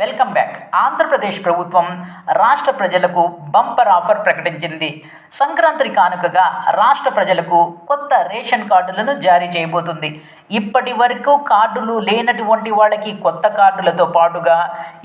Welcome back. Andhra Pradesh ప్రభుత్వం రాష్ట్ర ప్రజలకు బంపర్ ఆఫర్ ప్రకటించింది. సంక్రాంతి కానుకగా రాష్ట్ర ప్రజలకు కొత్త రేషన్ కార్డులను జారీ చేయబోతుంది. ఇప్పటి వరకు కార్డులు లేనటువంటి వాళ్ళకి కొత్త కార్డులతో పాటుగా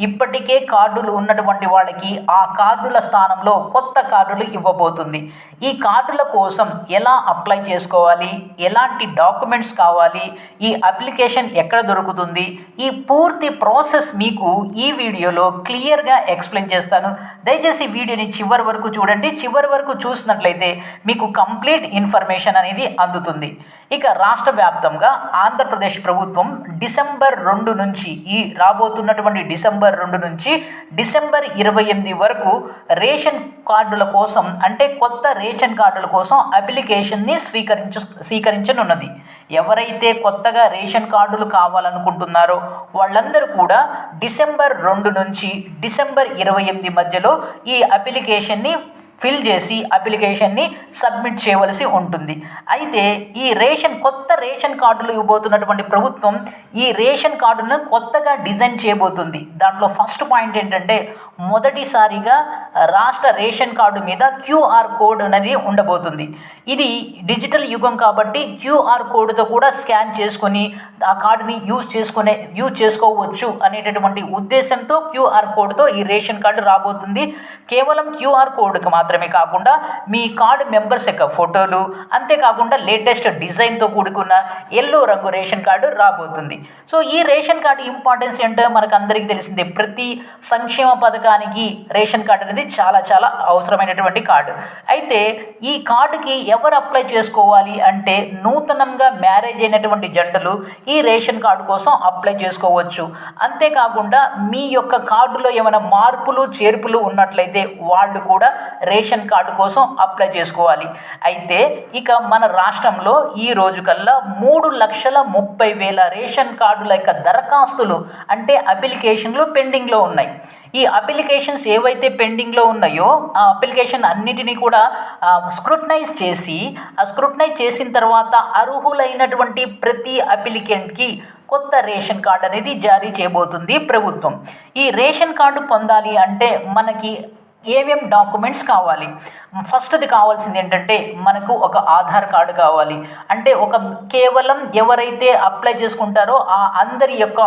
ఇప్పటికే కార్డులు ఉన్నటువంటి వాళ్ళకి ఆ కార్డుల స్థానంలో కొత్త కార్డులు ఇవ్వబోతుంది. ఈ కార్డుల కోసం ఎలా అప్లై చేసుకోవాలి? ఎలాంటి డాక్యుమెంట్స్ కావాలి? ఈ అప్లికేషన్ ఎక్కడ దొరుకుతుంది? ఈ పూర్తి ప్రాసెస్ మీకు ఈ వీడియోలో క్లియర్గా ఎక్స్ప్లెయిన్ చేస్తాను. దయచేసి వీడియోని చివరి వరకు చూడండి. చివరి వరకు చూసినట్లయితే మీకు కంప్లీట్ ఇన్ఫర్మేషన్ అనేది అందుతుంది. ఇక రాష్ట్ర వ్యాప్తంగా ఆంధ్రప్రదేశ్ ప్రభుత్వం డిసెంబర్ రెండు నుంచి ఈ రాబోతున్నటువంటి డిసెంబర్ రెండు నుంచి డిసెంబర్ ఇరవై ఎనిమిది వరకు రేషన్ కార్డుల కోసం అంటే కొత్త రేషన్ కార్డుల కోసం అప్లికేషన్ని స్వీకరించు స్వీకరించనున్నది. ఎవరైతే కొత్తగా రేషన్ కార్డులు కావాలనుకుంటున్నారో వాళ్ళందరూ కూడా డిసెంబర్ రెండు నుంచి డిసెంబర్ ఇరవై ఎనిమిది మధ్యలో ఈ అప్లికేషన్ని ఫిల్ చేసి అప్లికేషన్ని సబ్మిట్ చేయవలసి ఉంటుంది. అయితే ఈ రేషన్ కొత్త రేషన్ కార్డులు ఇవ్వబోతున్నటువంటి ప్రభుత్వం ఈ రేషన్ కార్డును కొత్తగా డిజైన్ చేయబోతుంది. దాంట్లో ఫస్ట్ పాయింట్ ఏంటంటే మొదటిసారిగా రాష్ట్ర రేషన్ కార్డు మీద క్యూఆర్ కోడ్ అనేది ఉండబోతుంది. ఇది డిజిటల్ యుగం కాబట్టి క్యూఆర్ కోడ్తో కూడా స్కాన్ చేసుకొని ఆ కార్డుని యూజ్ చేసుకునే యూజ్ చేసుకోవచ్చు అనేటటువంటి ఉద్దేశంతో క్యూఆర్ కోడ్తో ఈ రేషన్ కార్డు రాబోతుంది. కేవలం క్యూఆర్ కోడ్కి మాత్రం మాత్రమే కాకుండా మీ కార్డు మెంబర్స్ యొక్క ఫోటోలు అంతేకాకుండా లేటెస్ట్ డిజైన్తో కూడుకున్న ఎల్లో రంగు రేషన్ కార్డు రాబోతుంది. సో ఈ రేషన్ కార్డు ఇంపార్టెన్స్ ఏంటో మనకు అందరికీ తెలిసిందే. ప్రతి సంక్షేమ పథకానికి రేషన్ కార్డు అనేది చాలా చాలా అవసరమైనటువంటి కార్డు. అయితే ఈ కార్డుకి ఎవరు అప్లై చేసుకోవాలి అంటే నూతనంగా మ్యారేజ్ అయినటువంటి జంటలు ఈ రేషన్ కార్డు కోసం అప్లై చేసుకోవచ్చు. అంతేకాకుండా మీ యొక్క కార్డులో ఏమైనా మార్పులు చేర్పులు ఉన్నట్లయితే వాళ్ళు కూడా రేషన్ కార్డు కోసం అప్లై చేసుకోవాలి. అయితే ఇక మన రాష్ట్రంలో ఈ రోజు కల్లా మూడు లక్షల ముప్పై వేల రేషన్ కార్డుల యొక్క దరఖాస్తులు అంటే అప్లికేషన్లు పెండింగ్లో ఉన్నాయి. ఈ అప్లికేషన్స్ ఏవైతే పెండింగ్లో ఉన్నాయో ఆ అప్లికేషన్ అన్నిటినీ కూడా స్క్రూటనైజ్ చేసి ఆ స్క్రూటనైజ్ చేసిన తర్వాత అర్హులైనటువంటి ప్రతి అప్లికెంట్కి కొత్త రేషన్ కార్డు అనేది జారీ చేయబోతుంది ప్రభుత్వం. ఈ రేషన్ కార్డు పొందాలి అంటే మనకి ఏమేం డాక్యుమెంట్స్ కావాలి? ఫస్ట్ది కావాల్సింది ఏంటంటే మనకు ఒక ఆధార్ కార్డు కావాలి. అంటే ఒక కేవలం ఎవరైతే అప్లై చేసుకుంటారో ఆ అందరి యొక్క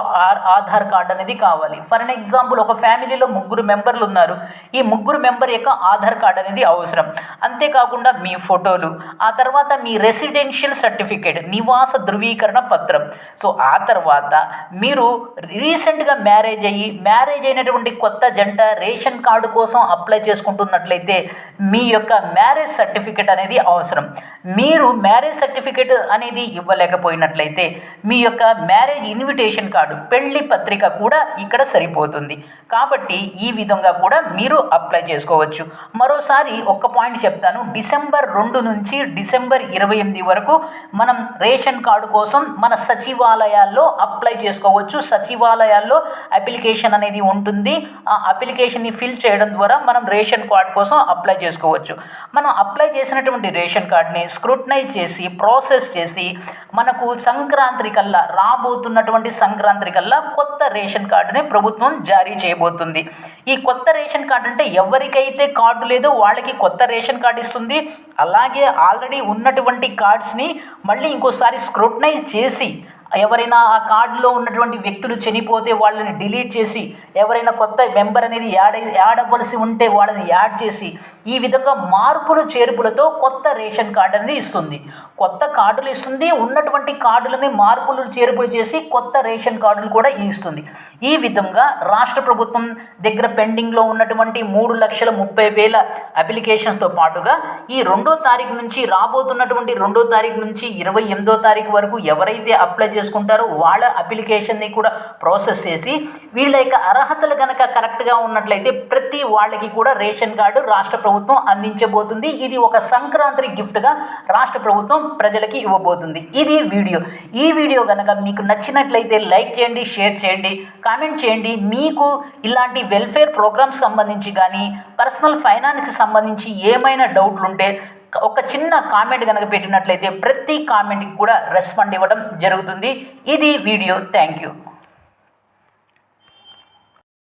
ఆధార్ కార్డు అనేది కావాలి. ఫర్ అన్ ఎగ్జాంపుల్ ఒక ఫ్యామిలీలో ముగ్గురు మెంబర్లు ఉన్నారు. ఈ ముగ్గురు మెంబర్ యొక్క ఆధార్ కార్డు అనేది అవసరం. అంతేకాకుండా మీ ఫోటోలు ఆ తర్వాత మీ రెసిడెన్షియల్ సర్టిఫికేట్ నివాస ధృవీకరణ పత్రం. సో ఆ తర్వాత మీరు రీసెంట్గా మ్యారేజ్ అయ్యి మ్యారేజ్ అయినటువంటి కొత్త జంట రేషన్ కార్డు కోసం అప్లై అప్లై చేసుకుంటున్నట్లయితే మీ యొక్క మ్యారేజ్ సర్టిఫికేట్ అనేది అవసరం. మీరు మ్యారేజ్ సర్టిఫికేట్ అనేది ఇవ్వలేకపోయినట్లయితే మీ యొక్క మ్యారేజ్ ఇన్విటేషన్ కార్డు పెళ్ళి పత్రిక కూడా ఇక్కడ సరిపోతుంది. కాబట్టి ఈ విధంగా కూడా మీరు అప్లై చేసుకోవచ్చు. మరోసారి ఒక్క పాయింట్ చెప్తాను. డిసెంబర్ రెండు నుంచి డిసెంబర్ ఇరవై ఎనిమిది వరకు మనం రేషన్ కార్డు కోసం మన సచివాలయాల్లో అప్లై చేసుకోవచ్చు. సచివాలయాల్లో అప్లికేషన్ అనేది ఉంటుంది. ఆ అప్లికేషన్ని ఫిల్ చేయడం ద్వారా మనం మనం రేషన్ కార్డ్ కోసం అప్లై చేసుకోవచ్చు. మనం అప్లై చేసినటువంటి రేషన్ కార్డ్ని స్క్రూటనైజ్ చేసి ప్రాసెస్ చేసి మనకు సంక్రాంతి కల్లా రాబోతున్నటువంటి సంక్రాంతి కల్లా కొత్త రేషన్ కార్డుని ప్రభుత్వం జారీ చేయబోతుంది. ఈ కొత్త రేషన్ కార్డు అంటే ఎవరికైతే కార్డు లేదో వాళ్ళకి కొత్త రేషన్ కార్డు ఇస్తుంది. అలాగే ఆల్రెడీ ఉన్నటువంటి కార్డ్స్ని మళ్ళీ ఇంకోసారి స్క్రూటనైజ్ చేసి ఎవరైనా ఆ కార్డులో ఉన్నటువంటి వ్యక్తులు చనిపోతే వాళ్ళని డిలీట్ చేసి ఎవరైనా కొత్త మెంబర్ అనేది యాడ్ యాడ్ అవ్వలసి ఉంటే వాళ్ళని యాడ్ చేసి ఈ విధంగా మార్పులు చేర్పులతో కొత్త రేషన్ కార్డు అనేది ఇస్తుంది. కొత్త కార్డులు ఇస్తుంది ఉన్నటువంటి కార్డులని మార్పులు చేర్పులు చేసి కొత్త రేషన్ కార్డులు కూడా ఇస్తుంది. ఈ విధంగా రాష్ట్ర ప్రభుత్వం దగ్గర పెండింగ్లో ఉన్నటువంటి మూడు లక్షల ముప్పై వేల అప్లికేషన్స్తో పాటుగా ఈ రెండో తారీఖు నుంచి రాబోతున్నటువంటి రెండో తారీఖు నుంచి ఇరవై ఎనిమిదో తారీఖు వరకు ఎవరైతే అప్లై చేసుకుంటారు. వాళ్ళ అప్లికేషన్ని కూడా ప్రాసెస్ చేసి వీళ్ళ యొక్క అర్హతలు కనుక కరెక్ట్గా ఉన్నట్లయితే ప్రతి వాళ్ళకి కూడా రేషన్ కార్డు రాష్ట్ర ప్రభుత్వం అందించబోతుంది. ఇది ఒక సంక్రాంతి గిఫ్ట్గా రాష్ట్ర ప్రభుత్వం ప్రజలకి ఇవ్వబోతుంది. ఇది వీడియో. ఈ వీడియో కనుక మీకు నచ్చినట్లయితే లైక్ చేయండి షేర్ చేయండి కామెంట్ చేయండి. మీకు ఇలాంటి వెల్ఫేర్ ప్రోగ్రామ్స్ సంబంధించి కానీ పర్సనల్ ఫైనాన్స్కి సంబంధించి ఏమైనా డౌట్లు ఉంటే ఒక చిన్న కామెంట్ కనుక పెట్టినట్లయితే ప్రతి కామెంట్కి కూడా రెస్పాండ్ ఇవ్వడం జరుగుతుంది. ఇది వీడియో. Thank you